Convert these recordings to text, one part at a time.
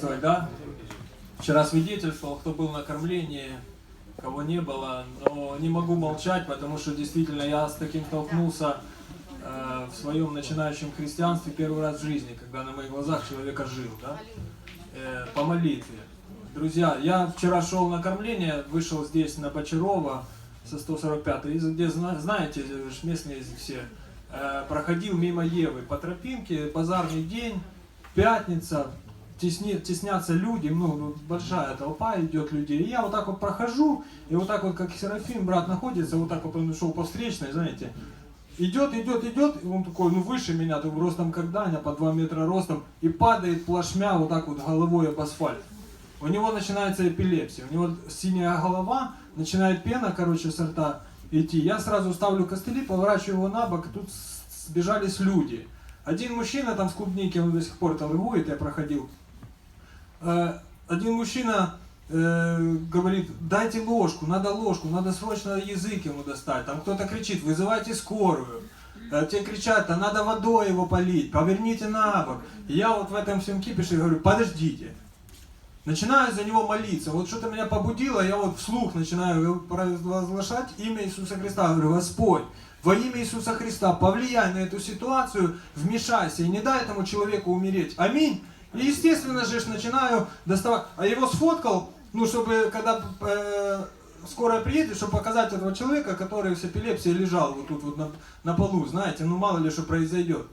свидетельствовать, да? Вчера свидетельствовал, кто был на кормлении, кого не было, но не могу молчать, потому что действительно я с таким столкнулся э, в своем начинающем христианстве первый раз в жизни, когда на моих глазах человек ожил, да? Э, по молитве. Друзья, я вчера шел на кормление, вышел здесь на Бочарова со 145 и где, зна- знаете, местные все, э, проходил мимо Евы по тропинке, базарный день, пятница, тесни, теснятся люди, ну, ну, большая толпа идет людей. И я вот так вот прохожу, и вот так вот, как Серафим, брат, находится, вот так вот он шел по встречной, знаете, идет, идет, идет, и он такой, ну, выше меня, так ростом как Даня, по 2 метра ростом, и падает плашмя вот так вот головой об асфальт. У него начинается эпилепсия, у него синяя голова, начинает пена, короче, с рта идти. Я сразу ставлю костыли, поворачиваю его на бок, и тут сбежались люди. Один мужчина там с клубники, он до сих пор торгует, я проходил. Э, Один мужчина э, говорит, дайте ложку, надо ложку, надо срочно язык ему достать. Там кто-то кричит, вызывайте скорую. Э, Те кричат, а надо водой его полить, поверните на бок. Я вот в этом всем кипише говорю, подождите. Начинаю за него молиться. Вот что-то меня побудило, я вот вслух начинаю провозглашать имя Иисуса Христа. Говорю, Господь, во имя Иисуса Христа, повлияй на эту ситуацию, вмешайся и не дай этому человеку умереть. Аминь. И естественно же начинаю доставать. А его сфоткал, ну, чтобы когда э, скорая приедет, чтобы показать этого человека, который с эпилепсией лежал вот тут вот на, на полу, знаете, ну мало ли что произойдет.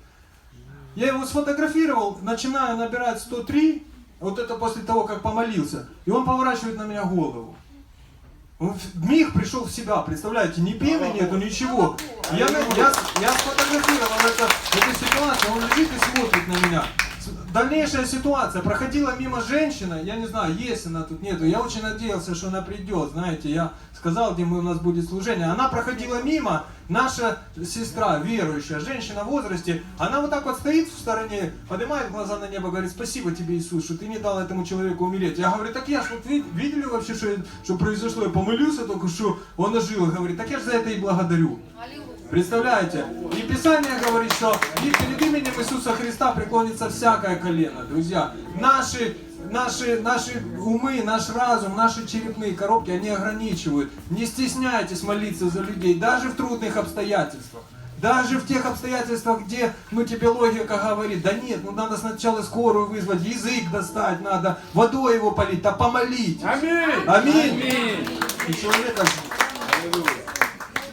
Я его сфотографировал, начинаю набирать 103, вот это после того, как помолился, и он поворачивает на меня голову. Миг пришел в себя, представляете, ни пены нету, ничего. Я, на- я, я сфотографировал это, эту ситуацию, он лежит и смотрит на меня. Дальнейшая ситуация, проходила мимо женщина, я не знаю, есть она тут, нету, я очень надеялся, что она придет, знаете, я сказал, где мы, у нас будет служение, она проходила мимо, наша сестра, верующая, женщина в возрасте, она вот так вот стоит в стороне, поднимает глаза на небо, говорит, спасибо тебе, Иисус, что ты не дал этому человеку умереть. Я говорю, так я ж вот ви- видели вообще, что, что произошло, я помолился только, что он ожил, говорит, так я же за это и благодарю. Представляете? И Писание говорит, что и перед именем Иисуса Христа преклонится всякое колено, друзья. Наши, наши, наши умы, наш разум, наши черепные коробки, они ограничивают. Не стесняйтесь молиться за людей, даже в трудных обстоятельствах. Даже в тех обстоятельствах, где, ну, тебе логика говорит, да нет, ну, надо сначала скорую вызвать, язык достать надо, водой его полить, да помолить. Аминь! Аминь. И человека